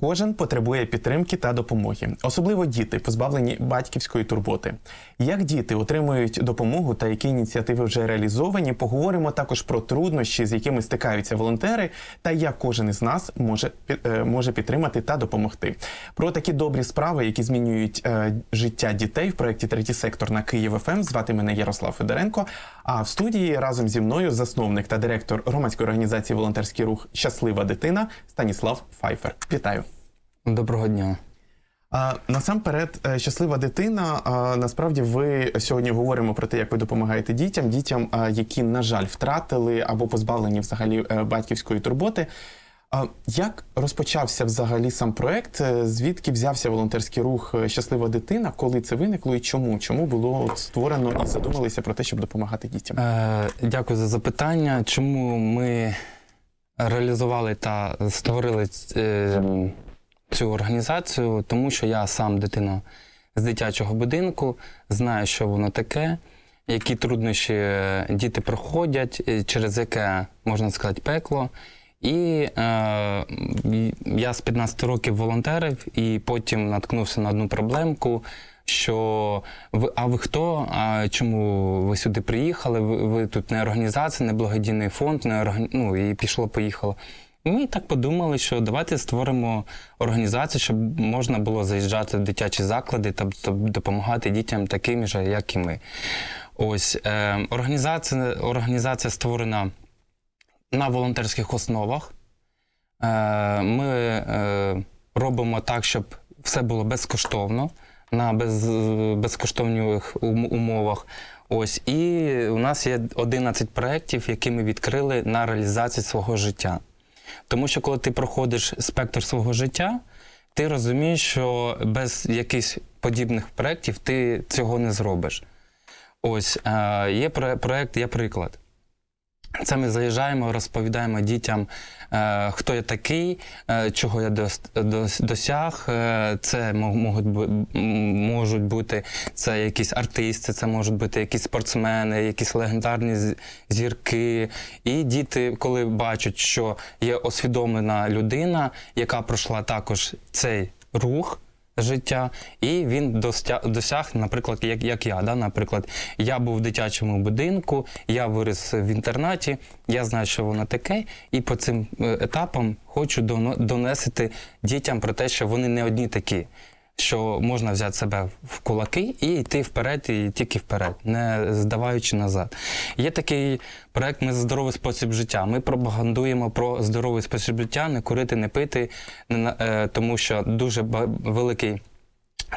Кожен потребує підтримки та допомоги, особливо діти, позбавлені батьківської турботи. Як діти отримують допомогу та які ініціативи вже реалізовані, поговоримо також про труднощі, з якими стикаються волонтери, та як кожен із нас може, е, може підтримати та допомогти. Про такі добрі справи, які змінюють е, життя дітей в проєкті Третій сектор на Київ ФМ. Звати мене Ярослав Федоренко. А в студії разом зі мною засновник та директор громадської організації Волонтерський рух Щаслива дитина Станіслав Файфер. Вітаю. Доброго дня. А, насамперед, е, щаслива дитина. А, насправді, ви сьогодні говоримо про те, як ви допомагаєте дітям, дітям, а, які, на жаль, втратили або позбавлені взагалі е, батьківської турботи. А, як розпочався взагалі сам проект? Е, Звідки взявся волонтерський рух Щаслива дитина? Коли це виникло і чому? Чому було створено і задумалися про те, щоб допомагати дітям? Е, дякую за запитання. Чому ми реалізували та створили е, цю організацію? Тому що я сам дитина з дитячого будинку, знаю, що воно таке, які труднощі е, діти проходять, е, через яке можна сказати пекло. І е, я з 15 років волонтерив, і потім наткнувся на одну проблемку. Що ви, а ви хто? А чому ви сюди приїхали? Ви, ви тут не організація, не благодійний фонд, не органі... ну і пішло, поїхало. Ми так подумали, що давайте створимо організацію, щоб можна було заїжджати в дитячі заклади та допомагати дітям таким же, як і ми. Ось е, організація, організація створена на волонтерських основах. Е, Ми е, робимо так, щоб все було безкоштовно, на без, безкоштовних умовах. Ось, і у нас є 11 проєктів, які ми відкрили на реалізацію свого життя. Тому що коли ти проходиш спектр свого життя, ти розумієш, що без якихось подібних проєктів ти цього не зробиш. Ось е, є про- проєкт, є приклад. Це ми заїжджаємо, розповідаємо дітям, е, хто я такий, е, чого я дос, дос- досяг. Е, це можуть бути це якісь артисти, це можуть бути якісь спортсмени, якісь легендарні зірки. І діти, коли бачать, що є освідомлена людина, яка пройшла також цей рух життя, і він досяг, наприклад, як, як я. Да? Наприклад, я був в дитячому будинку, я виріс в інтернаті, я знаю, що воно таке, і по цим е, етапам хочу донести дітям про те, що вони не одні такі. Що можна взяти себе в кулаки і йти вперед, і тільки вперед, не здаваючи назад. Є такий проект Ми за здоровий спосіб життя. Ми пропагандуємо про здоровий спосіб життя, не курити, не пити, е, тому що дуже великий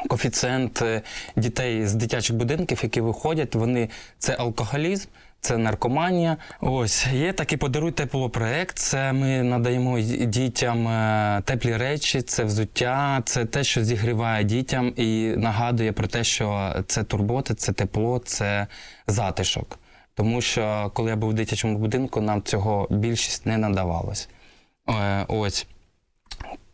коефіцієнт е, дітей з дитячих будинків, які виходять, вони це алкоголізм. Це наркоманія. Ось є такий подаруй тепло проект. Це ми надаємо дітям е, теплі речі, це взуття, це те, що зігріває дітям і нагадує про те, що це турбота, це тепло, це затишок. Тому що коли я був в дитячому будинку, нам цього більшість не надавалось. Е, Ось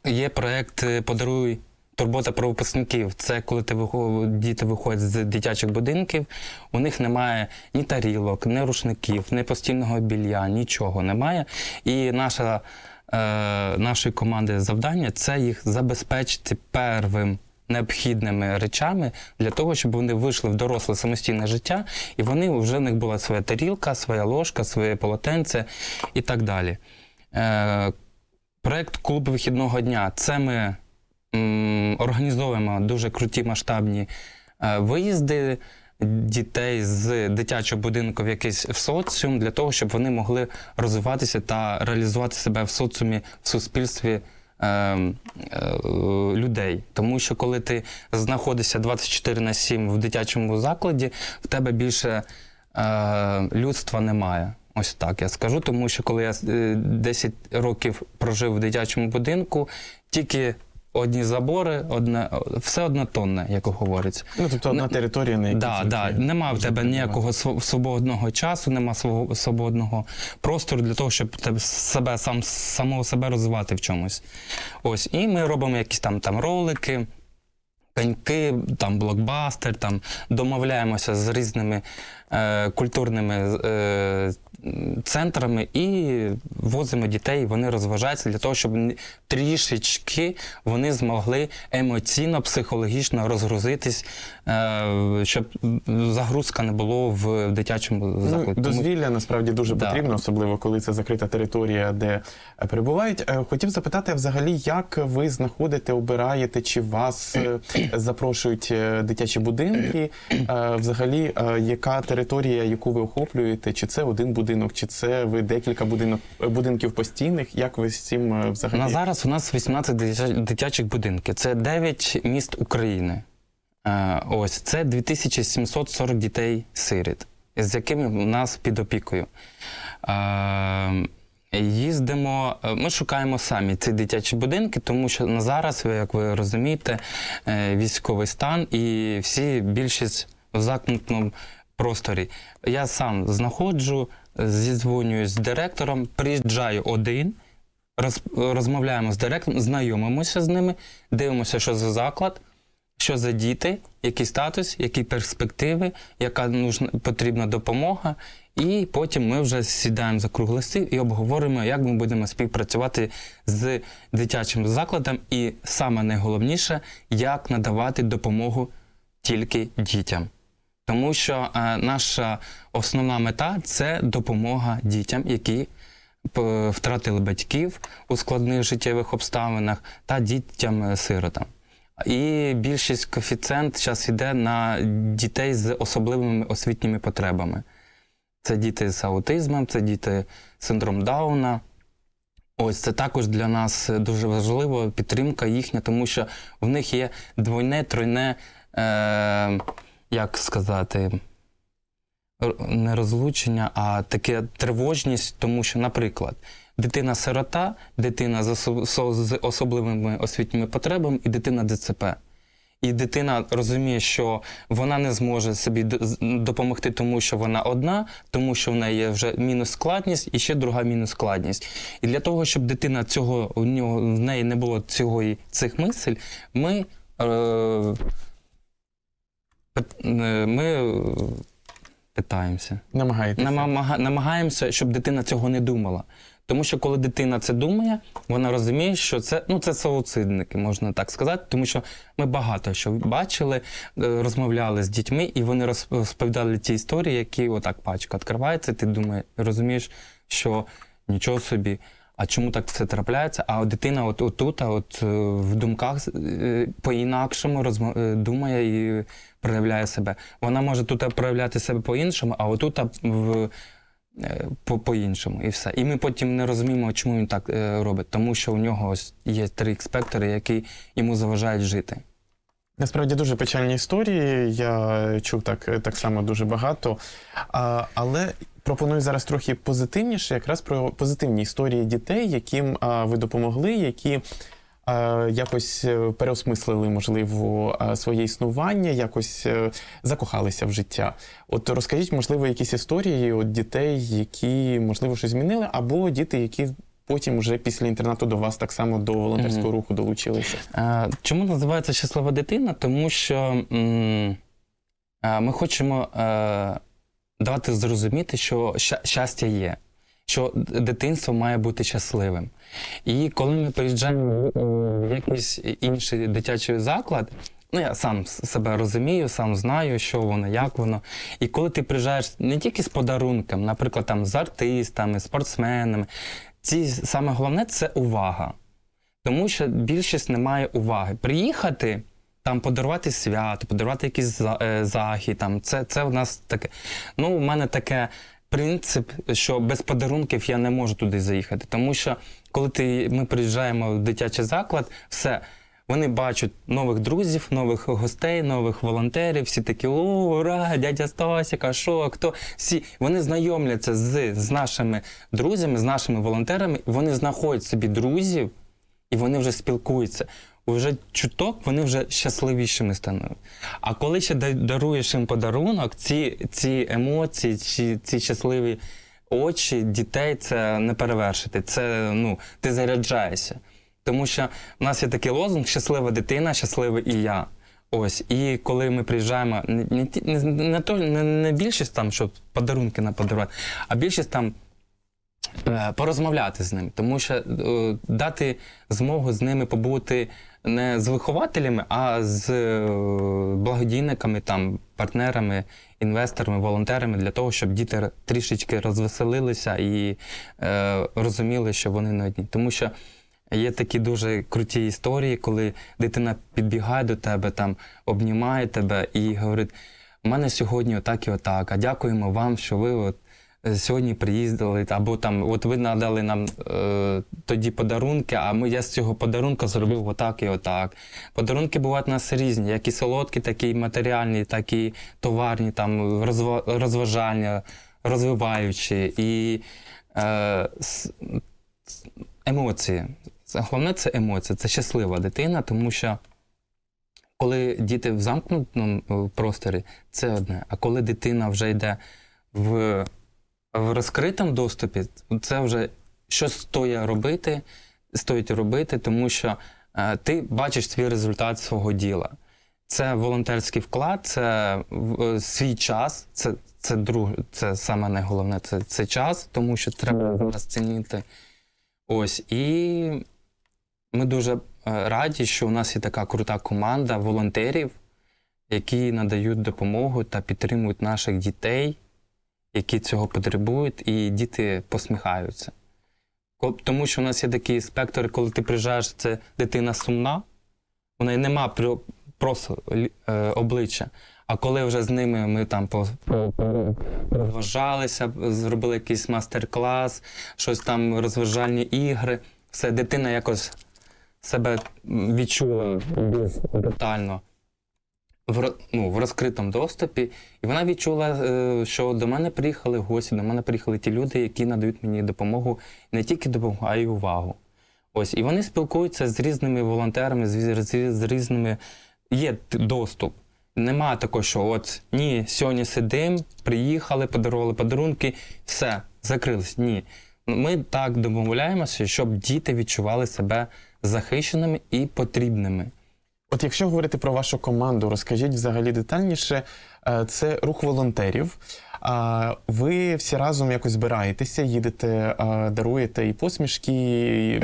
є проект е, Подаруй турбота про випускників. Це коли ти вихов... діти виходять з дитячих будинків, у них немає ні тарілок, ні рушників, ні постільного білья, нічого немає. І наша, е, нашої команди завдання це їх забезпечити первим. Необхідними речами для того, щоб вони вийшли в доросле самостійне життя, і вони вже в них була своя тарілка, своя ложка, своє полотенце і так далі. Е, Проект клуб вихідного дня. Це ми організовуємо дуже круті масштабні е, виїзди дітей з дитячого будинку в якийсь в соціум для того, щоб вони могли розвиватися та реалізувати себе в соціумі, в суспільстві. е, е, людей. Тому що коли ти знаходишся 24 на 7 в дитячому закладі, в тебе більше е, людства немає. Ось так я скажу, тому що коли я е, 10 років прожив в дитячому будинку, тільки одні забори, одне, все однотонне, як говориться. Ну тобто одна територія, на якій Да, да. Нема в тебе ніякого свободного часу, нема свого свободного простору для того, щоб тебе себе сам самого себе розвивати в чомусь. Ось, і ми робимо якісь там, там ролики. Коньки, там блокбастер, там домовляємося з різними е, культурними е, центрами і возимо дітей, вони розважаються для того, щоб трішечки вони змогли емоційно, психологічно розгрузитись, щоб загрузка не було в дитячому Ну, закладі. Дозвілля насправді дуже Да. потрібно, особливо коли це закрита територія, де е, перебувають. Е, Хотів запитати, взагалі, як ви знаходите, обираєте, чи вас е, запрошують е, дитячі будинки? Е, Взагалі, е, яка територія, яку ви охоплюєте? Чи це один будинок, чи це ви декілька будинок е, будинків постійних? Як ви з цим е, взагалі? На зараз у нас 18 дитя- дитячих будинків. Це 9 міст України. Е, Ось це 2740 дітей сиріт, з якими у нас під опікою. Е, Їздимо, е, ми шукаємо самі ці дитячі будинки, тому що на зараз, як ви розумієте, військовий стан і всі більшість в замкнутому просторі. Я сам знаходжу, зідзвонююсь з директором, приїжджаю один, роз, розмовляємо з директором, знайомимося з ними, дивимося, що за заклад, що за діти, який статус, які перспективи, яка нужна, потрібна допомога. І потім ми вже сідаємо за круглий стіл і обговорюємо, як ми будемо співпрацювати з дитячим закладом, і саме найголовніше, як надавати допомогу тільки дітям. Тому що е, наша основна мета це допомога дітям, які втратили батьків у складних життєвих обставинах та дітям-сиротам. І більшість коефіцієнт зараз йде на дітей з особливими освітніми потребами. Це діти з аутизмом, це діти з синдром Дауна. Ось це також для нас дуже важливо, підтримка їхня, тому що в них є двойне, тройне, е, як сказати, не розлучення, а таке тривожність, тому що, наприклад, дитина-сирота, дитина з осо- со- з особливими освітніми потребами і дитина ДЦП. І дитина розуміє, що вона не зможе собі допомогти, тому що вона одна, тому що в неї є вже мінус складність і ще друга мінус складність. І для того, щоб дитина цього у нього в неї не було цього цих мисль, ми, е, е, ми питаємося. Намагаєтеся? Намага- намагаємося, щоб дитина цього не думала. Тому що коли дитина це думає, вона розуміє, що це ну це суїцидники, можна так сказати, тому що ми багато що бачили, е, розмовляли з дітьми, і вони розповідали ті історії, які отак пачка відкривається, ти думаєш, розумієш, що нічого собі. А чому так все трапляється? А дитина от отут, от е, в думках е, по-інакшому е, думає і проявляє себе. Вона може тут проявляти себе по-іншому, а отут в по- по-іншому, і все. І ми потім не розуміємо, чому він так е, робить, тому що у нього ось є три спектри, які йому заважають жити. Насправді дуже печальні історії. Я чув так, так само дуже багато. А, але пропоную зараз трохи позитивніше, якраз про позитивні історії дітей, яким а, ви допомогли, які а, якось е, переосмислили, можливо, а, своє існування, якось е, закохалися в життя. От розкажіть, можливо, якісь історії от дітей, які, можливо, щось змінили, або діти, які потім вже після інтернату до вас так само до волонтерського Мгм. руху долучилися. Чому називається щаслива дитина? Тому що ми хочемо е, давати зрозуміти, що щастя є, що дитинство має бути щасливим. І коли ми приїжджаємо в, якийсь інший дитячий заклад, ну я сам себе розумію, сам знаю, що воно, як воно. І коли ти приїжджаєш не тільки з подарунком, наприклад, там з артистами, спортсменами, ці саме головне це увага. Тому що більшість не має уваги. Приїхати, там подарувати свято, подарувати якийсь е, захід, там, це, це у нас таке. Ну, у мене таке принцип, що без подарунків я не можу туди заїхати. Тому що коли ти, ми приїжджаємо в дитячий заклад, все. Вони бачать нових друзів, нових гостей, нових волонтерів, всі такі ура, дядя Стасік, а що, хто? Всі вони знайомляться з, з нашими друзями, з нашими волонтерами, вони знаходять собі друзів, і вони вже спілкуються. Уже чуток вони вже щасливішими стануть. А коли ще даруєш їм подарунок, ці, ці емоції, ці, ці щасливі очі дітей це не перевершити. Це ну, ти заряджаєшся. Тому що в нас є такий лозунг щаслива дитина, щасливий і я. Ось, і коли ми приїжджаємо, не, не, не, не, не, більшість там, щоб подарунки на подарувати, а більшість там порозмовляти з ними, тому що е, дати змогу з ними побути не з вихователями, а з е, благодійниками, там, партнерами, інвесторами, волонтерами для того, щоб діти трішечки розвеселилися і е, розуміли, що вони не одні. Тому що Є такі дуже круті історії, коли дитина підбігає до тебе, там обнімає тебе і говорить: у мене сьогодні отак і отак. А дякуємо вам, що ви от е, сьогодні приїздили, або там, от ви надали нам е, тоді подарунки, а ми я з цього подарунка зробив отак і отак. Подарунки бувають у нас різні, як і солодкі, так і матеріальні, так і товарні, там розва- розважальні, розвиваючі. І е, емоції. Головне це емоції, це щаслива дитина, тому що коли діти в замкнутому е, просторі, це одне. А коли дитина вже йде в, в розкритому доступі, це вже що стоїть робити, стоїть робити, тому що е, ти бачиш свій результат свого діла. Це волонтерський вклад, це е, свій час, це, це, друг, це саме найголовне, це, це час, тому що треба зараз цінити. Ось, і ми дуже е, раді, що у нас є така крута команда волонтерів, які надають допомогу та підтримують наших дітей, які цього потребують, і діти посміхаються. Тому що у нас є такий спектр, коли ти приїжджаєш, це дитина сумна, у неї нема просто е, обличчя. А коли вже з ними ми там розважалися, зробили якийсь мастер-клас, щось там розважальні ігри, все, дитина якось себе відчула детально в, ну, в розкритому доступі, і вона відчула, е, що до мене приїхали гості, до мене приїхали ті люди, які надають мені допомогу, не тільки допомогу, а й увагу. Ось, і вони спілкуються з різними волонтерами, з, з, з різними. Є доступ. Нема такого, що от ні, сьогодні сидимо, приїхали, подарували подарунки, все, закрились. Ні. Ми так домовляємося, щоб діти відчували себе захищеними і потрібними. От якщо говорити про вашу команду, розкажіть взагалі детальніше. Е, Це рух волонтерів. Ви всі разом якось збираєтеся, їдете, е, даруєте і посмішки,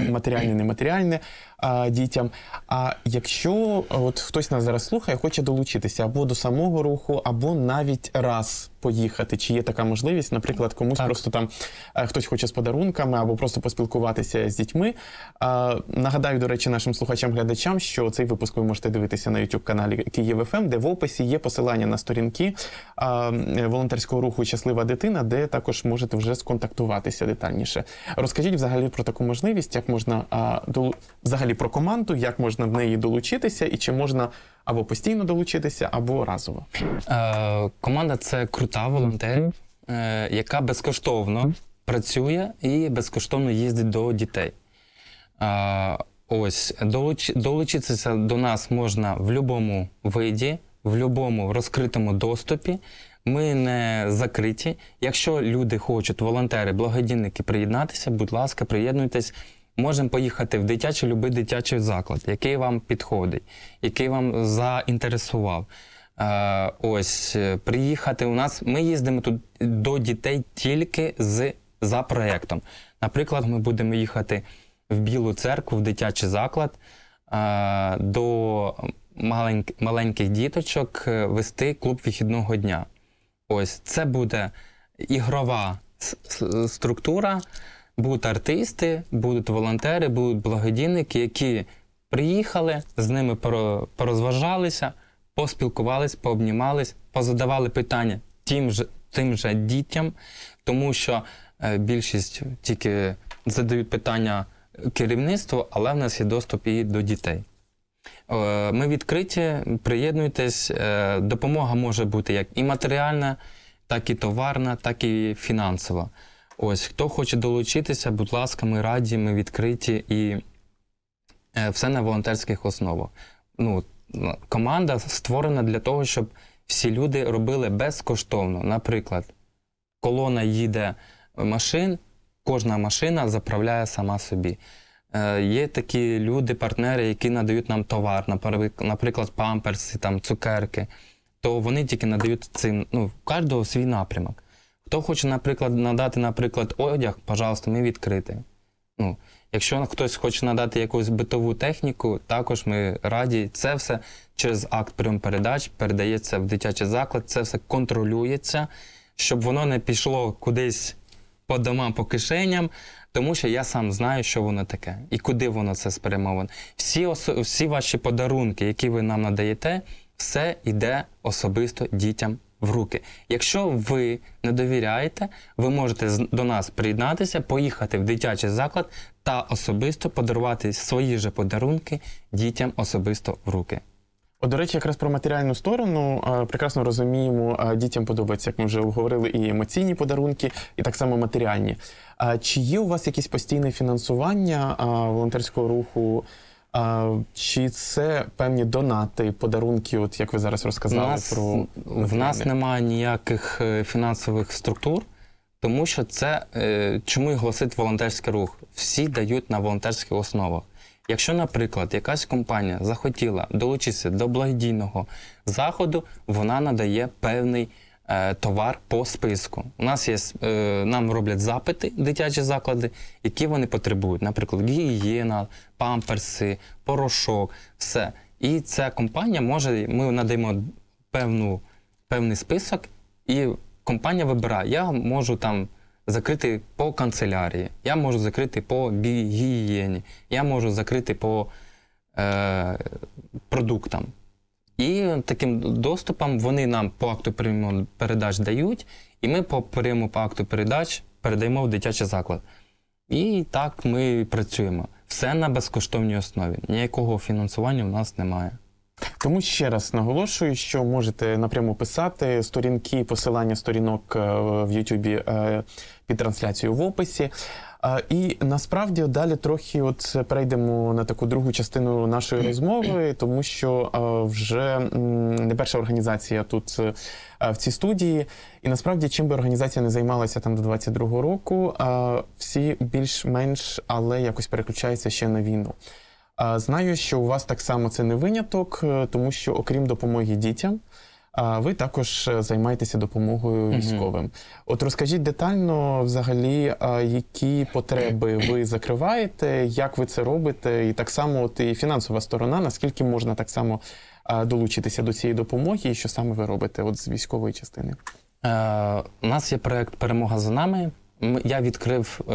і матеріальне, нематеріальне е, дітям. А якщо от хтось нас зараз слухає, хоче долучитися або до самого руху, або навіть раз поїхати, чи є така можливість, наприклад, комусь Так. просто там е, хтось хоче з подарунками або просто поспілкуватися з дітьми. А, Нагадаю, до речі, нашим слухачам-глядачам, що цей випуск ви можете дивитися на youtube каналі Київ ФМ, де в описі є посилання на сторінки а, е, волонтерського руху Щаслива дитина, де також можете вже сконтактуватися детальніше. Розкажіть взагалі про таку можливість, як можна а, долу- взагалі про команду, як можна в неї долучитися, і чи можна або постійно долучитися, або разово. Е, команда це крута волонтерів, е, яка безкоштовно працює і безкоштовно їздить до дітей. Е, ось долуч, долучитися до нас можна в будь-якому виді, в будь-якому розкритому доступі. Ми не закриті. Якщо люди хочуть, волонтери, благодійники приєднатися, будь ласка, приєднуйтесь. Можемо поїхати в дитячий любий дитячий заклад, який вам підходить, який вам заінтересував. Е, ось е, приїхати у нас. Ми їздимо тут до дітей тільки з за проєктом. Наприклад, ми будемо їхати в Білу церкву, в дитячий заклад е, до маленьк- маленьких діточок е, вести клуб вихідного дня. Ось це буде ігрова структура. Будуть артисти, будуть волонтери, будуть благодійники, які приїхали, з ними порозважалися, поспілкувались, пообнімались, позадавали питання тим же, тим же дітям, тому що е, більшість тільки задають питання керівництву, але в нас є доступ і до дітей. Ми відкриті, приєднуйтесь. Е, Допомога може бути як і матеріальна, так і товарна, так і фінансова. Ось хто хоче долучитися, будь ласка, ми раді, ми відкриті і е, все на волонтерських основах. Ну, команда створена для того, щоб всі люди робили безкоштовно. Наприклад, колона їде машин, кожна машина заправляє сама собі. Е, Є такі люди, партнери, які надають нам товар, наприклад, памперси, там, цукерки, то вони тільки надають цим, ну, кожного свій напрямок. Хто хоче, наприклад, надати, наприклад, одяг, пожалуйста, ми відкриті. Ну, якщо хтось хоче надати якусь битову техніку, також ми раді. Це все через акт прийом передач передається в дитячий заклад, це все контролюється, щоб воно не пішло кудись по домам, по кишеням, тому що я сам знаю, що воно таке і куди воно це спрямоване. Всі, осо- всі ваші подарунки, які ви нам надаєте, все йде особисто дітям в руки. Якщо ви не довіряєте, ви можете до нас приєднатися, поїхати в дитячий заклад та особисто подарувати свої же подарунки дітям особисто в руки. От, до речі, якраз про матеріальну сторону е, прекрасно розуміємо, е, дітям подобається, як ми вже говорили, і емоційні подарунки, і так само матеріальні. Чи є у вас якісь постійне фінансування е, волонтерського руху? А, чи це певні донати, подарунки, от як ви зараз розказали нас, про в нас немає ніяких е, фінансових структур, тому що це е, чому і гласить волонтерський рух. Всі дають на волонтерських основах. Якщо, наприклад, якась компанія захотіла долучитися до благодійного заходу, вона надає певний товар по списку. У нас є е, нам роблять запити дитячі заклади, які вони потребують. Наприклад, гігієна, памперси, порошок, все. І ця компанія може, ми надаємо певну, певний список, і компанія вибирає. Я можу там закрити по канцелярії, я можу закрити по гігієні, я можу закрити по е, продуктам. І таким доступом вони нам по акту прийому передач дають, і ми по прийому по акту передач передаємо в дитячий заклад. І так ми працюємо. Все на безкоштовній основі. Ніякого фінансування в нас немає. Тому ще раз наголошую, що можете напряму писати сторінки, посилання сторінок е, в Ютубі е, під трансляцією в описі. І насправді далі трохи от перейдемо на таку другу частину нашої розмови, тому що вже не перша організація тут е, в цій студії. І насправді, чим би організація не займалася там до 22-го року, всі більш-менш, але якось переключаються ще на війну. Знаю, що у вас так само це не виняток, е, тому що окрім допомоги дітям, а, ви також е, займаєтеся допомогою військовим. От розкажіть детально, взагалі, які потреби ви закриваєте, як ви це робите, і так само, от і фінансова сторона, наскільки можна так само долучитися до цієї допомоги, і що саме ви робите от з військової частини? Е, у нас є проект Перемога за нами. Я відкрив е,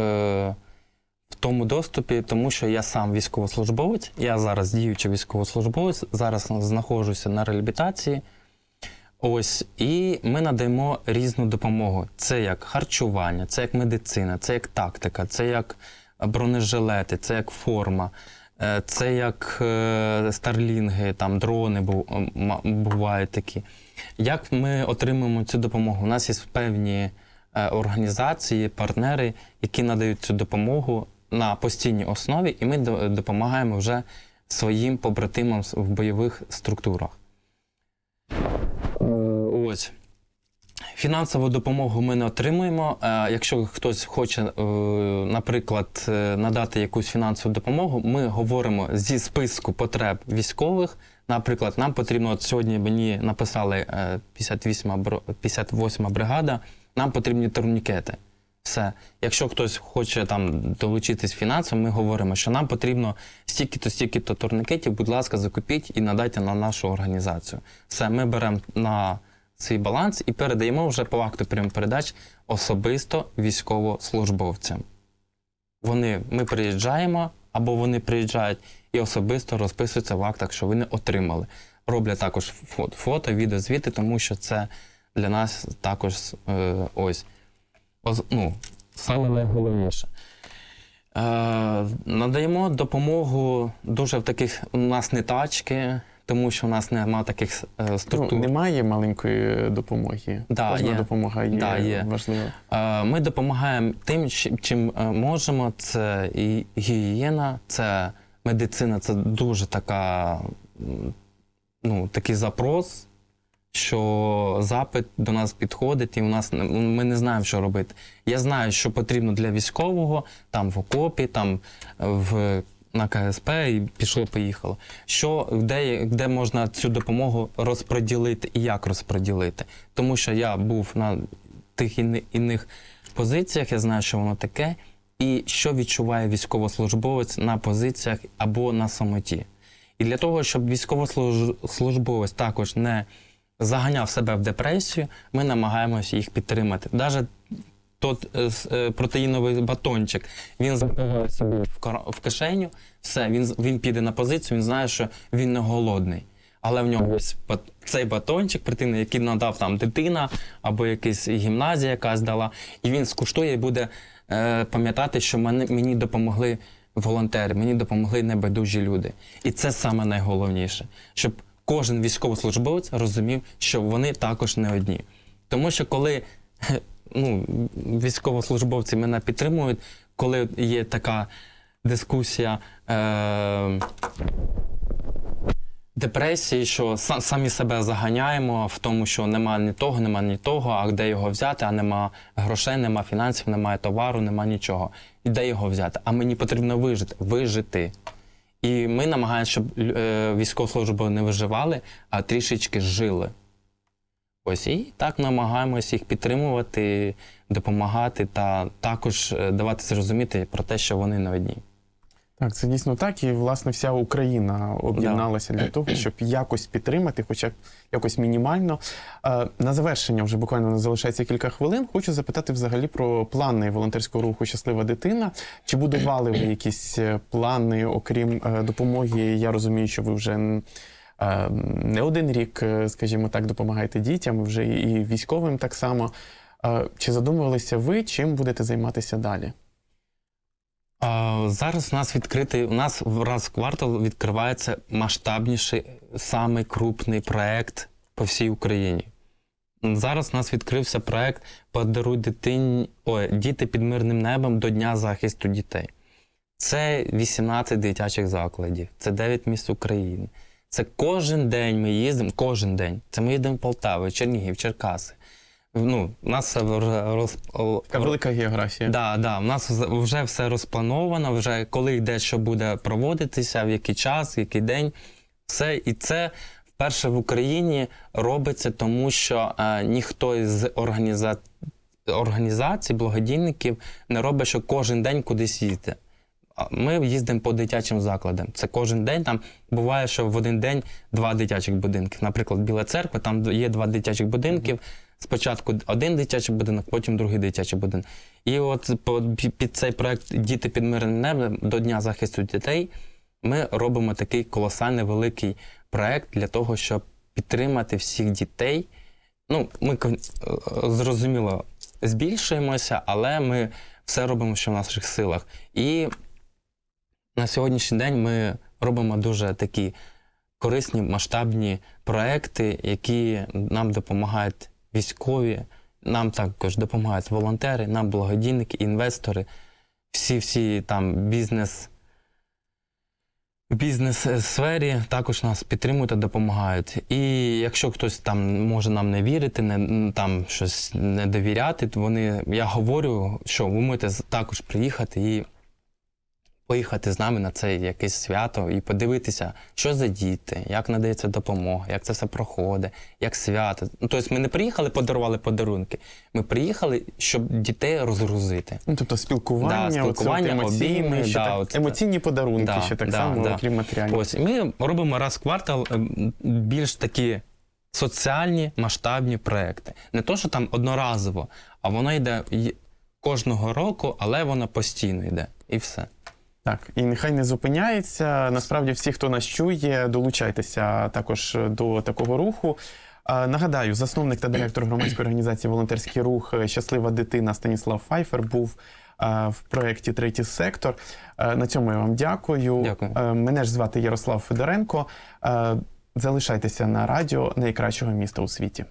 в тому доступі, тому що я сам військовослужбовець. Я зараз діючий військовослужбовець, зараз знаходжуся на реабілітації. Ось, і ми надаємо різну допомогу. Це як харчування, це як медицина, це як тактика, це як бронежилети, це як форма, е, це як е, старлінги, там дрони бувають такі. Як ми отримуємо цю допомогу? У нас є певні е, організації, партнери, які надають цю допомогу на постійній основі, і ми допомагаємо вже своїм побратимам в бойових структурах. Е, Ось. Фінансову допомогу ми не отримуємо. Е, Якщо хтось хоче, е, наприклад, е, надати якусь фінансову допомогу, ми говоримо зі списку потреб військових. Наприклад, нам потрібно от сьогодні мені написали е, 58 бро- 58 бригада, нам потрібні турнікети. Все. Якщо хтось хоче там долучитись фінансово, ми говоримо, що нам потрібно стільки-то, стільки-то турнікетів, будь ласка, закупіть і надайте на нашу організацію. Все, ми беремо на свій баланс і передаємо вже по акту прийому передач особисто військовослужбовцям. Вони, ми приїжджаємо, або вони приїжджають і особисто розписуються в актах, що вони отримали. Роблять також фото, фото відеозвіти, тому що це для нас також е, ось ну, саме найголовніше. Е, надаємо допомогу дуже в таких. У нас не тачки, тому що у нас немає таких е, структур. Ну, немає маленької допомоги. Да, Кожна є. допомога є, Да, є. важлива. Е, Ми допомагаємо тим, чим- чим е, можемо. Це і гігієна, це медицина, це дуже така, ну, такий запрос. що запит до нас підходить, і у нас ми не знаємо, що робити. Я знаю, що потрібно для військового, там в окопі, там в. На КСП і пішло, поїхало. Що де, де можна цю допомогу розподілити і як розподілити? Тому що я був на тих іни- іних позиціях, я знаю, що воно таке, і що відчуває військовослужбовець на позиціях або на самоті. І для того, щоб військовослужбовець також не заганяв себе в депресію, ми намагаємося їх підтримати. Навіть тот е, е, протеїновий батончик, він запиває собі в, в кишеню, все, він, він піде на позицію, він знає, що він не голодний. Але в нього бат- цей батончик протеїновий, який надав там дитина або якась гімназія якась дала, і він скуштує і буде е, пам'ятати, що мене, мені допомогли волонтери, мені допомогли небайдужі люди. І це саме найголовніше, щоб кожен військовослужбовець розумів, що вони також не одні. Тому що коли ну, військовослужбовці мене підтримують, коли є така дискусія е- депресії, що са- самі себе заганяємо в тому, що нема ні того, нема ні того, а де його взяти, а нема грошей, нема фінансів, немає товару, нема нічого. І де його взяти? А мені потрібно вижити. Вижити. І ми намагаємося, щоб е, військовослужбовці не виживали, а трішечки жили. Ось і так намагаємось їх підтримувати, допомагати та також е, давати зрозуміти про те, що вони не одні. Так, це дійсно так. І власне вся Україна об'єдналася для того, щоб якось підтримати, хоча б якось мінімально. Е, На завершення вже буквально нас залишається кілька хвилин. Хочу запитати взагалі про плани волонтерського руху Щаслива дитина. Чи будували ви якісь е, плани, окрім допомоги? Я розумію, що ви вже не один рік, е, скажімо так, допомагаєте дітям, вже і військовим так само. Е, Чи задумувалися ви, чим будете займатися далі? Зараз у нас відкритий, у нас в раз в квартал відкривається масштабніший, самий крупний проект по всій Україні. Зараз у нас відкрився проект Подаруй дитині ой, діти під мирним небом до Дня захисту дітей. Це 18 дитячих закладів, це 9 міст України. Це кожен день ми їздимо, кожен день. Це ми їдемо в Полтаву, Чернігів, Черкаси. Ну, у нас роз, Така велика географія. Да, да, у нас вже все розплановано, вже коли йде, що буде проводитися, в який час, в який день. Все, і це вперше в Україні робиться, тому що е, ніхто із організа... організацій, благодійників не робить, що кожен день кудись їздить. Ми їздимо по дитячим закладам. Це кожен день. Там буває, що в один день два дитячих будинки. Наприклад, Біла церква, там є два дитячих будинків. Спочатку один дитячий будинок, потім другий дитячий будинок. І от під цей проект Діти під мирним небом до Дня захисту дітей ми робимо такий колосальний великий проект для того, щоб підтримати всіх дітей. Ну, ми е, зрозуміло збільшуємося, але ми все робимо, що в наших силах. І на сьогоднішній день ми робимо дуже такі корисні масштабні проекти, які нам допомагають військові, нам також допомагають волонтери, нам благодійники, інвестори, всі всі там бізнес. В бізнес-сфері також нас підтримують та допомагають. І якщо хтось там може нам не вірити, не там щось не довіряти, то вони я говорю, що ви можете також приїхати і поїхати з нами на це якесь свято і подивитися, що за діти, як надається допомога, як це все проходить, як свято. Ну, тобто ми не приїхали, подарували подарунки. Ми приїхали, щоб дітей розгрузити. Ну, тобто спілкування, Да, спілкування, оце от емоційне, обійми, ще да, так, оце емоційні подарунки, Да, ще так да, само, да. окрім матеріальних. Ось ми робимо раз в квартал е, більш такі соціальні масштабні проекти. Не то, що там одноразово, а воно йде кожного року, але воно постійно йде. І все. Так, і нехай не зупиняється. Насправді, всі, хто нас чує, долучайтеся також до такого руху. Нагадаю, засновник та директор громадської організації Волонтерський рух Щаслива дитина Станіслав Файфер був в проєкті Третій сектор. На цьому я вам дякую. Дякую. Мене ж звати Ярослав Федоренко. Залишайтеся на радіо найкращого міста у світі.